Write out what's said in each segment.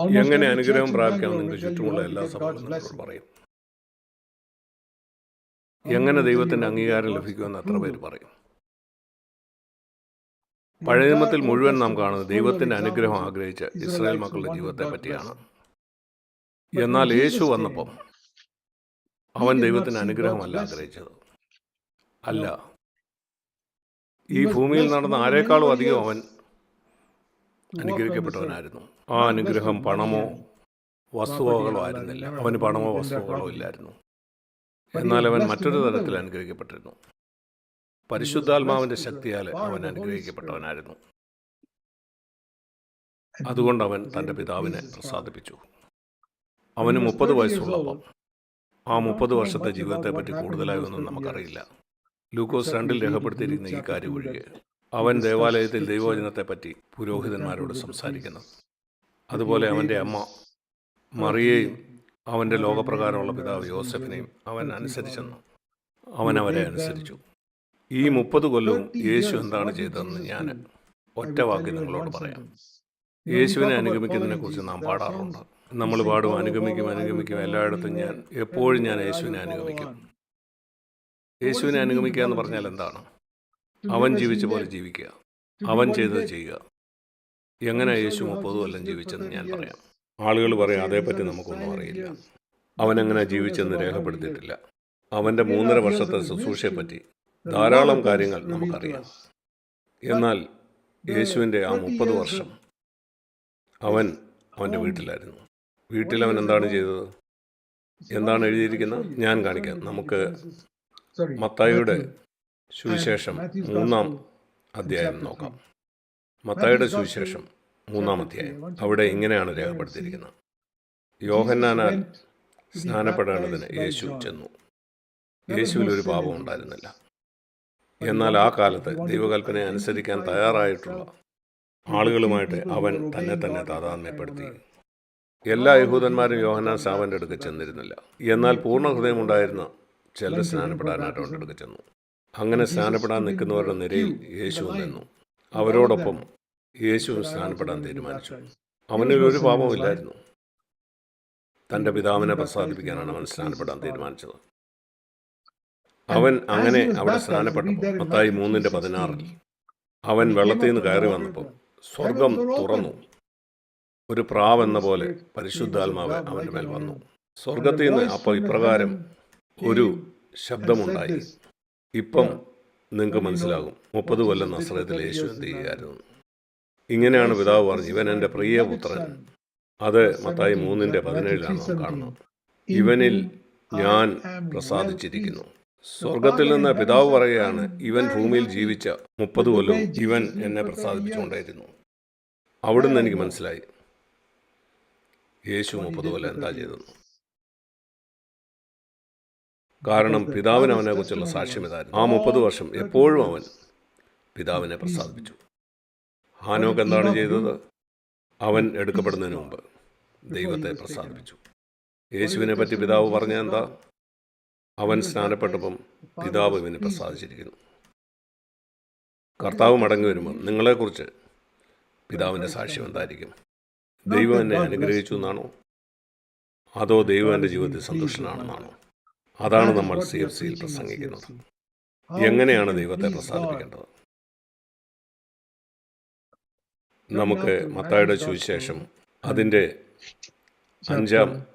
എങ്ങനെ അനുഗ്രഹം പ്രാപിക്കാം നിങ്ങൾക്ക് ചുറ്റുമുള്ള എല്ലാ സഭകളും പറയും. എങ്ങനെ ദൈവത്തിന്റെ അംഗീകാരം ലഭിക്കുമെന്ന് അത്ര പേര് പറയും. പഴയ നിയമത്തിൽ മുഴുവൻ നാം കാണുന്നത് ദൈവത്തിന്റെ അനുഗ്രഹം ആഗ്രഹിച്ച ഇസ്രായേൽ മക്കളുടെ ജീവിതത്തെ പറ്റിയാണ്. എന്നാൽ യേശു വന്നപ്പം അവൻ ദൈവത്തിന്റെ അനുഗ്രഹമല്ല ആഗ്രഹിച്ചത്. അല്ല. ഈ ഭൂമിയിൽ നടന്ന ആരെക്കാളും അധികം അവൻ അനുഗ്രഹിക്കപ്പെട്ടവനായിരുന്നു. ആ അനുഗ്രഹം പണമോ വസ്തുവകളോ ആയിരുന്നില്ല. അവന് പണമോ വസ്തുവകളോ ഇല്ലായിരുന്നു. എന്നാൽ അവൻ മറ്റൊരു തരത്തിൽ അനുഗ്രഹിക്കപ്പെട്ടിരുന്നു. പരിശുദ്ധാത്മാവിന്റെ ശക്തിയാൽ അവൻ അനുഗ്രഹിക്കപ്പെട്ടവനായിരുന്നു. അതുകൊണ്ട് അവൻ തന്റെ പിതാവിനെ പ്രസാദിപ്പിച്ചു. അവന് മുപ്പത് വയസ്സുള്ളപ്പം. ആ മുപ്പത് വർഷത്തെ ജീവിതത്തെപ്പറ്റി കൂടുതലായി ഒന്നും നമുക്കറിയില്ല. ലൂക്കോസ് രണ്ടിൽ രേഖപ്പെടുത്തിയിരിക്കുന്ന ഈ കാര്യം ഒഴികെ. അവൻ ദേവാലയത്തിൽ ദൈവവചനത്തെപ്പറ്റി പുരോഹിതന്മാരോട് സംസാരിക്കുന്നു. അതുപോലെ അവന്റെ അമ്മ മറിയയും അവന്റെ ലോകപ്രകാരമുള്ള പിതാവ് യോസഫിനെയും അവൻ അനുസരിച്ചെന്നു അവൻ അവരെ അനുസരിച്ചു. ഈ മുപ്പത് കൊല്ലവും യേശു എന്താണ് ചെയ്തതെന്ന് ഞാൻ ഒറ്റ വാക്കിൽ നിങ്ങളോട് പറയാം. യേശുവിനെ അനുഗമിക്കുന്നതിനെ കുറിച്ച് നാം പാടാറുണ്ട്. നമ്മൾ പാടും. അനുഗമിക്കും അനുഗമിക്കും. എല്ലായിടത്തും ഞാൻ എപ്പോഴും ഞാൻ യേശുവിനെ അനുഗമിക്കും. യേശുവിനെ അനുഗമിക്കുക എന്ന് പറഞ്ഞാൽ എന്താണ്? അവൻ ജീവിച്ച പോലെ ജീവിക്കുക അവൻ ചെയ്തത് ചെയ്യുക എങ്ങനെ യേശു മുപ്പത് കൊല്ലം ജീവിച്ചെന്ന് ഞാൻ പറയാം ആളുകൾ പറയും അതേപ്പറ്റി നമുക്കൊന്നും അറിയില്ല അവൻ എങ്ങനെ ജീവിച്ചെന്ന് രേഖപ്പെടുത്തിയിട്ടില്ല അവന്റെ മൂന്നര വർഷത്തെ ശുശ്രൂഷയെപ്പറ്റി ധാരാളം കാര്യങ്ങൾ നമുക്കറിയാം എന്നാൽ യേശുവിന്റെ ആ മുപ്പത് വർഷം അവൻ അവന്റെ വീട്ടിലായിരുന്നു വീട്ടിൽ അവൻ എന്താണ് ചെയ്തത് എന്താണ് എഴുതിയിരിക്കുന്നത് ഞാൻ കാണിക്കാം നമുക്ക് മത്തായിയുടെ സുവിശേഷം മൂന്നാം അധ്യായം നോക്കാം. മത്തായുടെ സുവിശേഷം മൂന്നാം അധ്യായം. അവിടെ ഇങ്ങനെയാണ് രേഖപ്പെടുത്തിയിരിക്കുന്നത്. യോഹന്നാനാൽ സ്നാനപ്പെടേണ്ടതിന് യേശു ചെന്നു. യേശുവിൽ ഒരു പാപം ഉണ്ടായിരുന്നില്ല. എന്നാൽ ആ കാലത്ത് ദൈവകൽപ്പന അനുസരിക്കാൻ തയ്യാറായിട്ടുള്ള ആളുകളുമായിട്ട് അവൻ തന്നെ തന്നെ താതാത്മ്യപ്പെടുത്തി. എല്ലാ യഹൂദന്മാരും യോഹന്നാൻ സാവന്റെ അടുക്ക് ചെന്നിരുന്നില്ല. എന്നാൽ പൂർണ ഹൃദയമുണ്ടായിരുന്ന ചിലർ സ്നാനപ്പെടാനായിട്ട് അവന്റെ അടുക്ക് ചെന്നു. അങ്ങനെ സ്നാനപ്പെടാൻ നിൽക്കുന്നവരുടെ നിരയിൽ യേശു നിന്നു. അവരോടൊപ്പം യേശുവും സ്നാനപ്പെടാൻ തീരുമാനിച്ചു. അവനിൽ ഒരു പാപമില്ലായിരുന്നു തന്റെ പിതാവിനെ പ്രസാദിപ്പിക്കാനാണ് അവൻ സ്നാനപ്പെടാൻ തീരുമാനിച്ചത്. അവൻ അങ്ങനെ അവിടെ സ്നാനപ്പെട്ടു മത്തായി മൂന്നിന്റെ പതിനാറിൽ അവൻ വെള്ളത്തിൽ നിന്ന് കയറി വന്നപ്പോൾ സ്വർഗം തുറന്നു. ഒരു പ്രാവെന്ന പോലെ പരിശുദ്ധാത്മാവ് അവന്റെ മേൽ വന്നു. സ്വർഗത്തിൽ നിന്ന് അപ്പോൾ ഇപ്രകാരം ഒരു ശബ്ദമുണ്ടായി. ഇപ്പം നിങ്ങൾക്ക് മനസ്സിലാകും. മുപ്പത് കൊല്ലം നസ്രത്തിൽ യേശു എന്ത് ചെയ്യുകയായിരുന്നു ഇങ്ങനെയാണ് പിതാവ് പറഞ്ഞു ഇവൻ എന്റെ പ്രിയപുത്രൻ അത് മത്തായി മൂന്നിന്റെ പതിനേഴിലാണ് കാണുന്നത്. ഇവനിൽ ഞാൻ പ്രസാദിച്ചിരിക്കുന്നു. സ്വർഗത്തിൽ നിന്ന് പിതാവ് പറയുകയാണ് ഇവൻ ഭൂമിയിൽ ജീവിച്ച മുപ്പത് കൊല്ലം ഇവൻ എന്നെ പ്രസാദിപ്പിച്ചുകൊണ്ടായിരുന്നു. അവിടുന്ന് എനിക്ക് മനസ്സിലായി. യേശു മുപ്പത് കൊല്ലം എന്താ ചെയ്തെന്ന് കാരണം പിതാവിന് അവനെക്കുറിച്ചുള്ള സാക്ഷ്യമിതായിരുന്നു ആ മുപ്പത് വർഷം എപ്പോഴും അവൻ പിതാവിനെ പ്രസാദിപ്പിച്ചു. ഹാനോക്ക് എന്താണ് ചെയ്തത്? അവൻ എടുക്കപ്പെടുന്നതിന് മുമ്പ് ദൈവത്തെ പ്രസാദിപ്പിച്ചു. യേശുവിനെ പറ്റി പിതാവ് പറഞ്ഞ എന്താ? അവൻ സ്നാനപ്പെട്ടപ്പം പിതാവ് ഇവനെ പ്രസാദിച്ചിരിക്കുന്നു. കർത്താവ് മടങ്ങി വരുമ്പോൾ നിങ്ങളെക്കുറിച്ച് പിതാവിന്റെ സാക്ഷ്യം എന്തായിരിക്കും? ദൈവം എന്നെ അനുഗ്രഹിച്ചു എന്നാണോ? അതോ ദൈവം എന്റെ ജീവിതത്തിൽ സന്തുഷ്ടനാണെന്നാണോ? അതാണ് നമ്മൾ സി എഫ് സിയിൽ പ്രസംഗിക്കുന്നത്. എങ്ങനെയാണ് ദൈവത്തെ പ്രസാദിപ്പിക്കേണ്ടത് നമുക്ക് മത്തായുടെ സുവിശേഷം അതിന്റെ അഞ്ചാം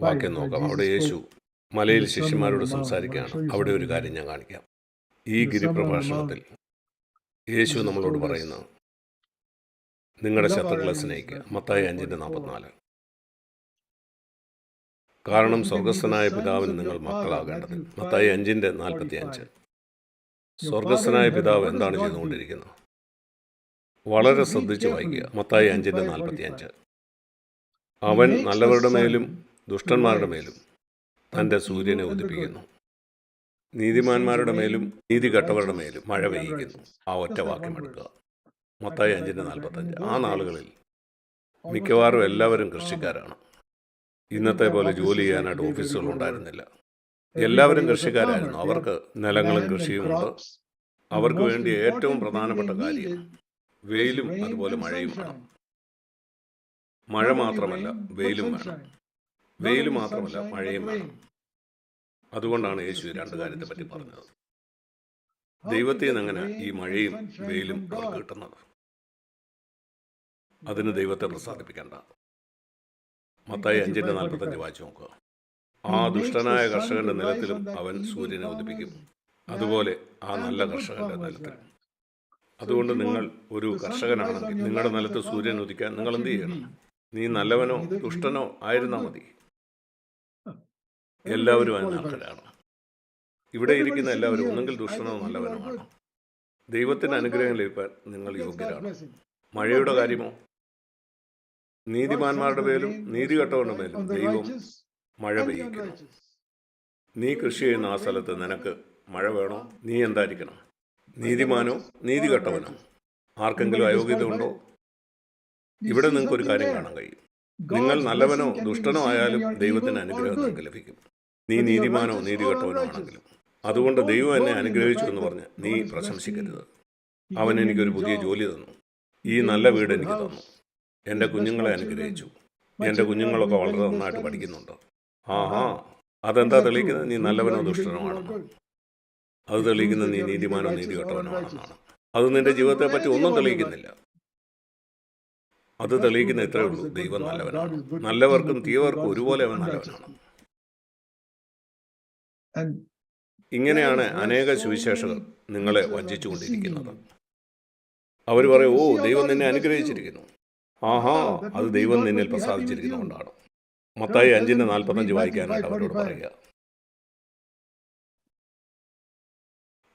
വാക്യം നോക്കാം. അവിടെ യേശു മലയിൽ ശിഷ്യന്മാരോട് സംസാരിക്കുകയാണ്. അവിടെ ഒരു കാര്യം ഞാൻ കാണിക്കാം. ഈ ഗിരിപ്രഭാഷണത്തിൽ യേശു നമ്മളോട് പറയുന്നത് നിങ്ങളുടെ ശത്രുക്കളെ സ്നേഹിക്കുക. മത്തായി അഞ്ചിന്റെ നാൽപ്പത്തിനാല്. കാരണം സ്വർഗസ്ഥനായ പിതാവിന് നിങ്ങൾ മക്കളാകേണ്ടത്. മത്തായി അഞ്ചിന്റെ നാൽപ്പത്തി അഞ്ച് സ്വർഗസ്ഥനായ പിതാവ് എന്താണ് ചെയ്തുകൊണ്ടിരിക്കുന്നത്? വളരെ ശ്രദ്ധിച്ച് വായിക്കുക. മത്തായി അഞ്ചിന്റെ നാൽപ്പത്തി അഞ്ച് അവൻ നല്ലവരുടെ മേലും ദുഷ്ടന്മാരുടെ മേലും തന്റെ സൂര്യനെ ഉദിപ്പിക്കുന്നു. നീതിമാന്മാരുടെ മേലും നീതി കെട്ടവരുടെ മേലും മഴ പെയ്യിക്കുന്നു. ആ ഒറ്റ വാക്യം എടുക്കുക. മത്തായി അഞ്ചിന്റെ നാൽപ്പത്തഞ്ച് ആ നാളുകളിൽ മിക്കവാറും എല്ലാവരും കൃഷിക്കാരാണ്. ഇന്നത്തെ പോലെ ജോലി ചെയ്യാനായിട്ട് ഓഫീസുകൾ ഉണ്ടായിരുന്നില്ല. എല്ലാവരും കൃഷിക്കാരായിരുന്നു. അവർക്ക് നിലങ്ങളും കൃഷിയുമുണ്ട് അവർക്ക് വേണ്ടി ഏറ്റവും പ്രധാനപ്പെട്ട കാര്യം വെയിലും അതുപോലെ മഴയും വേണം. മഴ മാത്രമല്ല വെയിലും വേണം. വെയിൽ മാത്രമല്ല മഴയും വേണം. അതുകൊണ്ടാണ് യേശു രണ്ട് കാര്യത്തെ പറ്റി പറഞ്ഞത്. ദൈവത്തിൽ നിന്ന് ഈ മഴയും വെയിലും അവർക്ക് കിട്ടുന്നത്. അതിന് ദൈവത്തെ പ്രസാദിപ്പിക്കേണ്ട. മത്തായി അഞ്ചിന്റെ നാൽപ്പത്തഞ്ച് വായിച്ചു നോക്കുക ആ ദുഷ്ടനായ കർഷകന്റെ നിലത്തിലും അവൻ സൂര്യനെ ഉദിപ്പിക്കും. അതുപോലെ ആ നല്ല കർഷകന്റെ നിലത്തിൽ അതുകൊണ്ട് നിങ്ങൾ ഒരു കർഷകനാണെങ്കിൽ നിങ്ങളുടെ നിലത്ത് സൂര്യൻ ഉദിക്കാൻ നിങ്ങൾ എന്ത് ചെയ്യണം? നീ നല്ലവനോ ദുഷ്ടനോ ആയിരുന്നാൽ മതി. എല്ലാവരും അതിനർഹരാണ് ഇവിടെ ഇരിക്കുന്ന എല്ലാവരും ഒന്നെങ്കിൽ ദുഷ്ടനോ നല്ലവനോ ആണ്? ദൈവത്തിന് അനുഗ്രഹം ലഭിക്കാൻ നിങ്ങൾ യോഗ്യരാണ്. മഴയുടെ കാര്യമോ? നീതിമാന്മാരുടെ മേലും നീതികെട്ടവരുടെ മേലും ദൈവം മഴ പെയ്യിക്കുന്നു നീ കൃഷി ചെയ്യുന്ന ആ സ്ഥലത്ത് നിനക്ക് മഴ വേണോ? നീ എന്തായിരിക്കണം? നീതിമാനോ നീതികെട്ടവനോ ആർക്കെങ്കിലും അയോഗ്യത ഉണ്ടോ? ഇവിടെ നിങ്ങൾക്ക് ഒരു കാര്യം കാണാൻ കഴിയും. നിങ്ങൾ നല്ലവനോ ദുഷ്ടനോ ആയാലും ദൈവത്തിന് അനുഗ്രഹം നിങ്ങൾക്ക് ലഭിക്കും. നീ നീതിമാനോ നീതികെട്ടവനോ ആണെങ്കിലും. അതുകൊണ്ട് ദൈവം എന്നെ അനുഗ്രഹിച്ചു എന്ന് പറഞ്ഞ് നീ പ്രശംസിക്കരുത്. അവൻ എനിക്കൊരു പുതിയ ജോലി തന്നു. ഈ നല്ല വീട് എനിക്ക് തന്നു. എന്റെ കുഞ്ഞുങ്ങളെ അനുഗ്രഹിച്ചു. എന്റെ കുഞ്ഞുങ്ങളൊക്കെ വളരെ നന്നായിട്ട് പഠിക്കുന്നുണ്ട്? ആഹാ. അതെന്താ തെളിയിക്കുന്നത്? നീ നല്ലവനോ ദുഷ്ടനോ ആണെന്ന്. അത് തെളിയിക്കുന്നത് നീ നീതിമാനോ നീതികെട്ടവനോ ആണെന്നാണ്. അത് നിന്റെ ജീവിതത്തെ പറ്റി ഒന്നും തെളിയിക്കുന്നില്ല. അത് തെളിയിക്കുന്ന ഇത്രയേ ഉള്ളൂ. ദൈവം നല്ലവനാണ്. നല്ലവർക്കും തീയവർക്കും ഒരുപോലെ അവൻ നല്ലവനാണ്. ഇങ്ങനെയാണ് അനേക സുവിശേഷകർ നിങ്ങളെ വഞ്ചിച്ചുകൊണ്ടിരിക്കുന്നത്. അവർ പറയും ഓ ദൈവം നിന്നെ അനുഗ്രഹിച്ചിരിക്കുന്നു. ആഹാ അത് ദൈവം നിന്നിൽ പ്രസാദിച്ചിരിക്കുന്നതുകൊണ്ടാണ് മത്തായി അഞ്ചിന്റെ നാൽപ്പത്തഞ്ച് വായിക്കാനായിട്ട് അവരോട് പറയുക.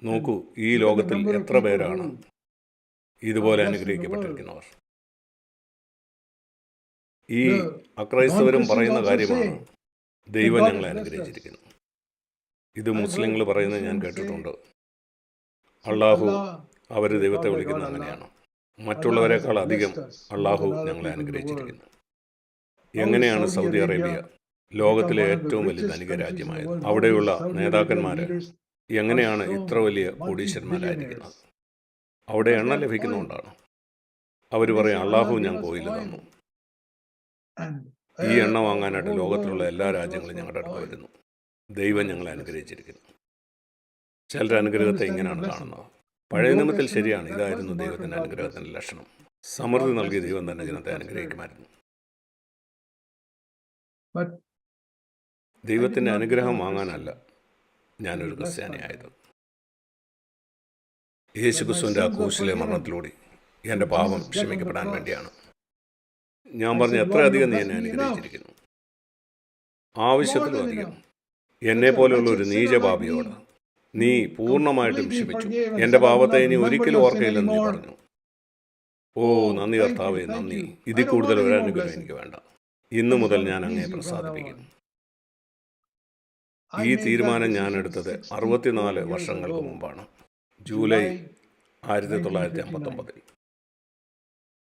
നോക്കൂ ഈ ലോകത്തിൽ എത്ര പേരാണ് ഇതുപോലെ അനുഗ്രഹിക്കപ്പെട്ടിരിക്കുന്നവർ? ഈ അക്രൈസ്തവരും പറയുന്ന കാര്യമാണ് ദൈവം ഞങ്ങളെ അനുഗ്രഹിച്ചിരിക്കുന്നു. ഇത് മുസ്ലിങ്ങൾ പറയുന്നത് ഞാൻ കേട്ടിട്ടുണ്ട്. അള്ളാഹു അവർ ദൈവത്തെ വിളിക്കുന്നത് അങ്ങനെയാണ്. മറ്റുള്ളവരെക്കാൾ അധികം അള്ളാഹു ഞങ്ങളെ അനുഗ്രഹിച്ചിരിക്കുന്നു. എങ്ങനെയാണ് സൗദി അറേബ്യ ലോകത്തിലെ ഏറ്റവും വലിയ ധനിക രാജ്യമായത്? അവിടെയുള്ള നേതാക്കന്മാർ എങ്ങനെയാണ് ഇത്ര വലിയ കോടീശ്വരന്മാരായിരിക്കുന്നത്? അവിടെ എണ്ണ ലഭിക്കുന്നതുകൊണ്ടാണ് അവർ പറയും അള്ളാഹു ഞാൻ കോയിൽ തന്നു. ഈ എണ്ണ വാങ്ങാനായിട്ട് ലോകത്തിലുള്ള എല്ലാ രാജ്യങ്ങളും ഞങ്ങളുടെ അടുത്ത് വരുന്നു ദൈവം ഞങ്ങളെ അനുഗ്രഹിച്ചിരിക്കുന്നു. ചിലരുടെ അനുഗ്രഹത്തെ ഇങ്ങനെയാണ് കാണുന്നത്. പഴയ നിയമത്തിൽ ശരിയാണ്. ഇതായിരുന്നു ദൈവത്തിന്റെ അനുഗ്രഹത്തിന്റെ ലക്ഷണം. സമൃദ്ധി നൽകിയ ദൈവം തന്നെ ജനത്തെ അനുഗ്രഹിക്കുമായിരുന്നു. ദൈവത്തിന്റെ അനുഗ്രഹം വാങ്ങാനല്ല ഞാനൊരു ക്രിസ്ത്യാനിയായത് യേശു ക്രിസ്തുവിന്റെ ആ കൂശിലെ മരണത്തിലൂടെ എന്റെ പാപം ക്ഷമിക്കപ്പെടാൻ വേണ്ടിയാണ്. ഞാൻ പറഞ്ഞ എത്ര അധികം നീ എന്നെ അനുഗ്രഹിച്ചിരിക്കുന്നു. ആവശ്യത്തിലും അധികം. എന്നെ പോലെയുള്ള ഒരു നീചപാപിയോട് നീ പൂർണമായിട്ടും ക്ഷമിച്ചു എന്റെ പാപത്തെ ഇനി ഒരിക്കലും ഓർക്കയില്ലെന്ന് നീ പറഞ്ഞു. ഓ നന്ദി കർത്താവേ നന്ദി. ഇതിൽ കൂടുതൽ ഒരു അനുഗ്രഹം എനിക്ക് വേണ്ട. ഇന്നു മുതൽ ഞാൻ അങ്ങനെ പ്രസാദിപ്പിക്കും ഈ തീരുമാനം ഞാൻ എടുത്തത് അറുപത്തിനാല് വർഷങ്ങൾക്ക് മുമ്പാണ്. ജൂലൈ ആയിരത്തി തൊള്ളായിരത്തി അമ്പത്തൊമ്പതിൽ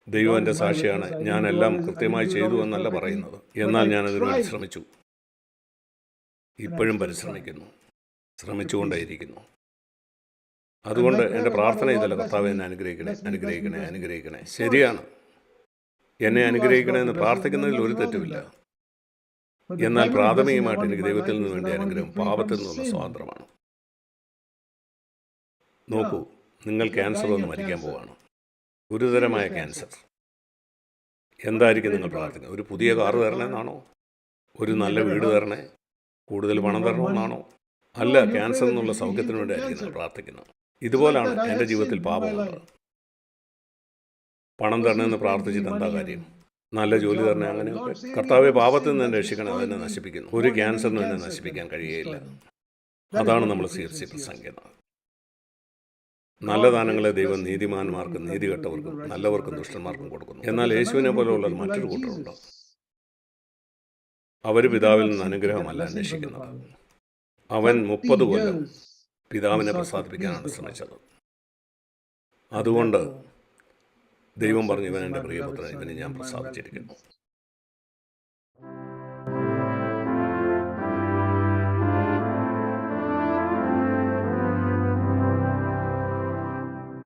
ദൈവം എന്റെ സാക്ഷിയാണ്. ഞാനെല്ലാം കൃത്യമായി ചെയ്തു എന്നല്ല പറയുന്നത്. എന്നാൽ ഞാൻ പരിശ്രമിച്ചു ശ്രമിച്ചു ഇപ്പോഴും പരിശ്രമിക്കുന്നു. ശ്രമിച്ചുകൊണ്ടേയിരിക്കുന്നു. അതുകൊണ്ട് എന്റെ പ്രാർത്ഥന ഇതല്ല കർത്താവ് എന്നെ അനുഗ്രഹിക്കണേ അനുഗ്രഹിക്കണേ അനുഗ്രഹിക്കണേ. ശരിയാണ്. എന്നെ അനുഗ്രഹിക്കണേ എന്ന് പ്രാർത്ഥിക്കുന്നതിൽ ഒരു തെറ്റുമില്ല. എന്നാൽ പ്രാഥമികമായിട്ട് എനിക്ക് ദൈവത്തിൽ നിന്ന് വേണ്ടി അനുഗ്രഹം പാപത്തിൽ നിന്നുള്ള സ്വാതന്ത്ര്യമാണ്. നോക്കൂ നിങ്ങൾ ക്യാൻസർ വന്ന് മരിക്കാൻ പോവാണ്. ഗുരുതരമായ ക്യാൻസർ എന്തായിരിക്കും നിങ്ങൾ പ്രാർത്ഥിക്കുന്നത് ഒരു പുതിയ കാറ് തരണമെന്നാണോ ഒരു നല്ല വീട് തരണേ? കൂടുതൽ പണം തരണമെന്നാണോ അല്ല ക്യാൻസർ എന്നുള്ള സൗഖ്യത്തിന് വേണ്ടിയായിരിക്കും ഞാൻ പ്രാർത്ഥിക്കുന്നത് ഇതുപോലാണ് എന്റെ ജീവിതത്തിൽ പാപമുള്ളത് പണം തരണമെന്ന് പ്രാർത്ഥിച്ചിട്ട് എന്താ കാര്യം? നല്ല ജോലി തരണേ അങ്ങനെയൊക്കെ. കർത്താവെ പാപത്തിൽ നിന്ന് രക്ഷിക്കണം അതെന്നെ നശിപ്പിക്കുന്നു. ഒരു ക്യാൻസറിനും എന്നെ നശിപ്പിക്കാൻ കഴിയുകയില്ല അതാണ് നമ്മൾ സീർച്ച പ്രസംഗിക്കുന്നത്. നല്ല ദാനങ്ങളെ ദൈവം നീതിമാന്മാർക്കും നീതികെട്ടവർക്കും നല്ലവർക്കും ദുഷ്ടന്മാർക്കും കൊടുക്കുന്നു. എന്നാൽ യേശുവിനെ പോലെയുള്ള മറ്റൊരു കൂട്ടരുണ്ട്. അവർ പിതാവിൽ നിന്ന് അനുഗ്രഹമല്ല അന്വേഷിക്കുന്നത്. അവൻ മുപ്പത് കൊല്ലം പിതാവിനെ പ്രസാദിപ്പിക്കാനാണ് ശ്രമിച്ചത്. അതുകൊണ്ട് ദൈവം പറഞ്ഞു ഇവൻ എന്റെ പ്രിയപുത്രൻ ഇവനെ ഞാൻ പ്രസാദിച്ചിരിക്കുന്നു.